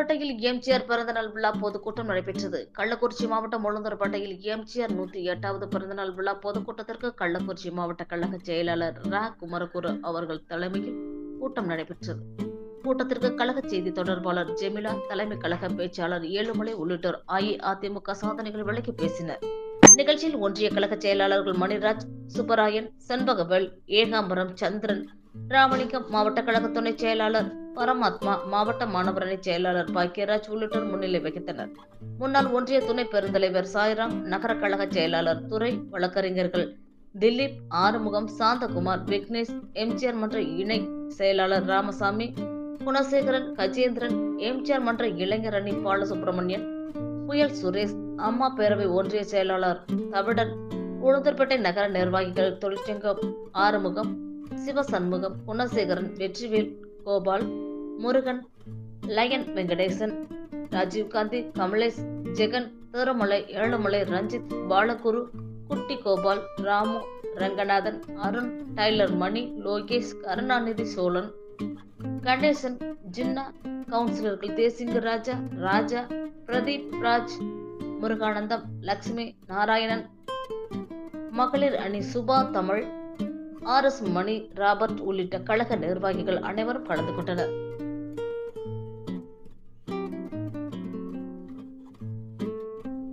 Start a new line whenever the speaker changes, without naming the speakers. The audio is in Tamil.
உளுந்தூர்பேட்டையில் எம்ஜிஆர் பிறந்தநாள் விழா பொதுக்கூட்டம் நடைபெற்றது. கள்ளக்குறிச்சி மாவட்டம் உளுந்தூர்பேட்டையில் எம்ஜிஆர் நூற்றி எட்டாவது பிறந்தநாள் விழா பொதுக்கூட்டத்திற்கு கள்ளக்குறிச்சி மாவட்ட கழக செயலாளர் ரா. குமரகுரு அவர்கள் தலைமையில் கூட்டம் நடைபெற்றது. கூட்டத்திற்கு கழக செய்தி தொடர்பாளர் ஜெமிலா தலைமை கழக பேச்சாளர் ஏழுமலை உள்ளிட்டோர் அஇஅதிமுக சாதனைகள் விளக்கி பேசினர். நிகழ்ச்சியில் ஒன்றிய கழக செயலாளர்கள் மணிராஜ் சுப்பராயன் செண்பகவேல் ஏகாம்பரம் சந்திரன் ராமலிங்கம் மாவட்ட கழக துணை செயலாளர் பரமாத்மா மாவட்ட மாணவரணி செயலாளர் பாக்கியராஜ் உள்ளிட்டோர் முன்னிலை வகித்தனர். முன்னாள் ஒன்றிய துணை பெருந்தலைவர் சாய்ராம் நகர கழக செயலாளர் துறை வழக்கறிஞர்கள் திலீப் ஆறுமுகம் சாந்தகுமார் விக்னேஷ் எம்ஜிஆர் மன்ற இணை செயலாளர் ராமசாமி குணசேகரன் கஜேந்திரன் எம்ஜிஆர் மன்ற இளைஞர் அணி பாலசுப்ரமணியன் புயல் சுரேஷ் அம்மா பேரவை ஒன்றிய செயலாளர் தவிடன் உளுந்தூர்பேட்டை நகர நிர்வாகிகள் தொழிற்சங்கம் ஆறுமுகம் சிவசண்முகம் குணசேகரன் வெற்றிவேல் கோபால் முருகன் லயன் வெங்கடேசன் ராஜீவ்காந்தி கமலேஷ் ஜெகன் திருமலை ஏழுமலை ரஞ்சித் பாலகுரு குட்டி கோபால் ராமு ரங்கநாதன் அருண் டைலர் மணி லோகேஷ் கருணாநிதி சோழன் கணேசன் ஜின்னா கவுன்சிலர்கள் தேசிங்க ராஜா ராஜா பிரதீப் ராஜ் முருகானந்தம் லக்ஷ்மி நாராயணன் மகளிர் அணி Subha Tamil R S Mani Robert உள்ளிட்ட கழக நிர்வாகிகள் அனைவரும் கலந்து கொண்டனர்.